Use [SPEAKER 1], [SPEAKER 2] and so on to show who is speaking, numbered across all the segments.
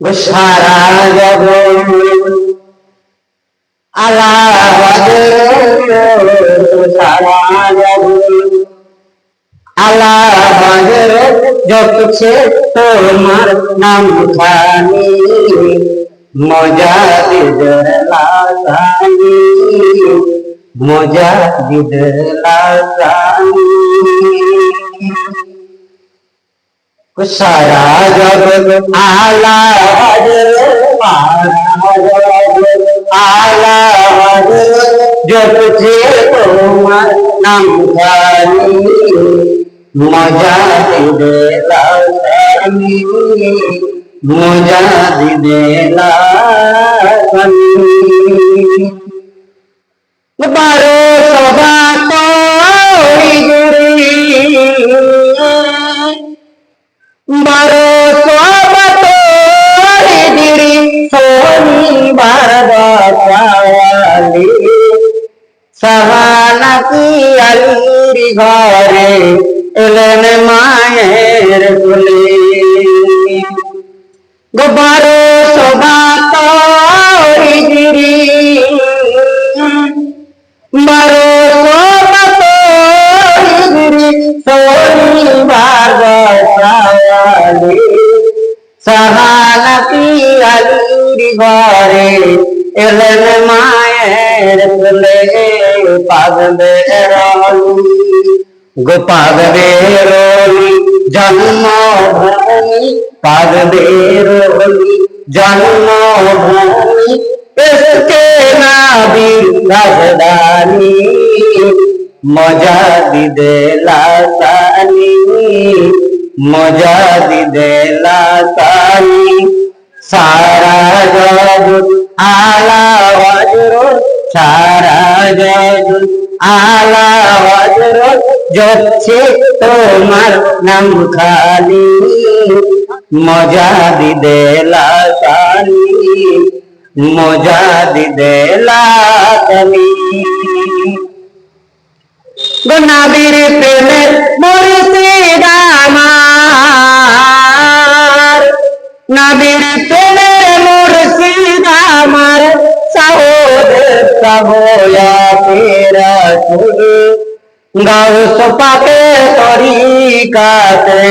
[SPEAKER 1] সারা আলাহাদের যতছে তোমার নাম খানি মজা দিদের মজা দিদের সারা জগৎ আলা আলা জপছে তোমার নাম খানি মজা দিদে লাগানি, মজা দিদে বারো সভা সাহানাকি আলির ঘরে এলেন মায়ের কোলে গোবারো সবাত দিদি বারো সবাত দিদি শনিবার বালি সাহানাকি আলির ঘরে এলেন মায়ের কোলে পাগলে রলি গো পাগলে রলি জন্মভূমি পাগলে রলি জন্মভূমি এসকে নাবির রাজধানী মজা দিদে লাসানি মজা দিদে লাসানি সারা জগৎ আলা বজ্র সারা তোমার নাম খালি মজা দিদে মজা দিদে লাসানি নাবির প্রেমের মরিতে আমার নাবির সাহয়া তেরা গাও সোপাকে তরিকাতে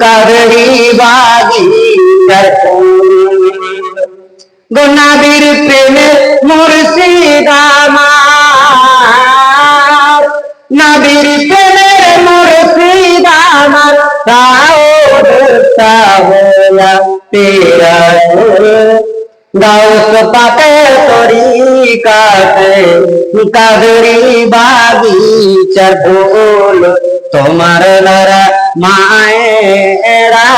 [SPEAKER 1] কাদরি বাগি গোনাবির প্রেমে মুর্শিদ আমার নবীর প্রেমের মুর্শিদ আমার সাউদ সাহয়া তেরা গাউস তোমার নরা মায়েরা,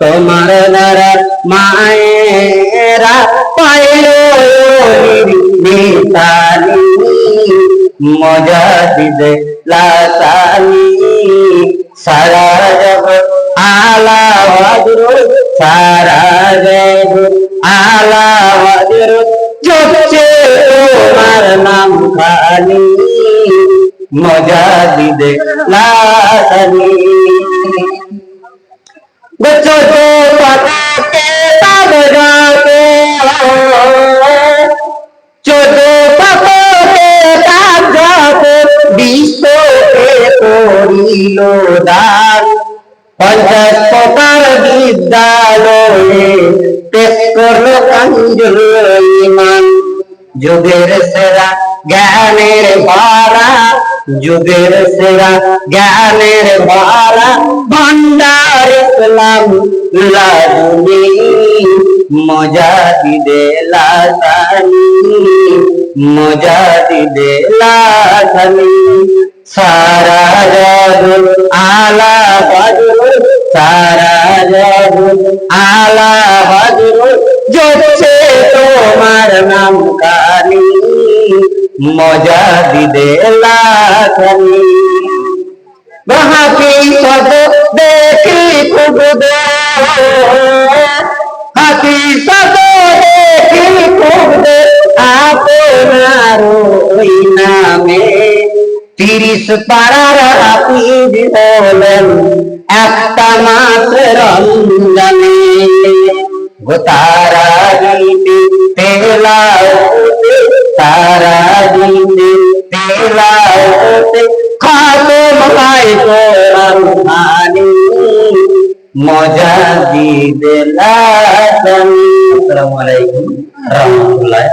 [SPEAKER 1] তোমার নরা মায়েরা পাইলো নিতালি মজা দিদে লাসানি সারা আলা সারা আলা ওয়াজর চলছে তোমার নাম খালি মজা দিদে লাসানি বচ্চো তো পাতাকে গাতে চোদ্দ পাতাকে তাব পঞ্চাশ প্রকার বিদ্যালয়ে পেশ করল যুগের সেরা জ্ঞানের ভাড়া যুগের সেরা জ্ঞানের ভাড়া ভণ্ডার ইসলাম লাগুনি মজা দিদে লাসানি মজা দিদে লাসানি সারা আলা বজর সারা জোচ্ছে তোমার নাম কানি মজা দিদে লাখানি। সদ দেখি হাতি সদ দেখি আপনার ওই নামে তিরিশ পাড়ার হাফিজ হলেন একটা মাত্র রমজানে তারা দিতে তেলাওতে তারা দিতে তেলাওতে খাতে মাই কোরআন হানি মজা আসসালামু আলাইকুম রহমতুল্লাহ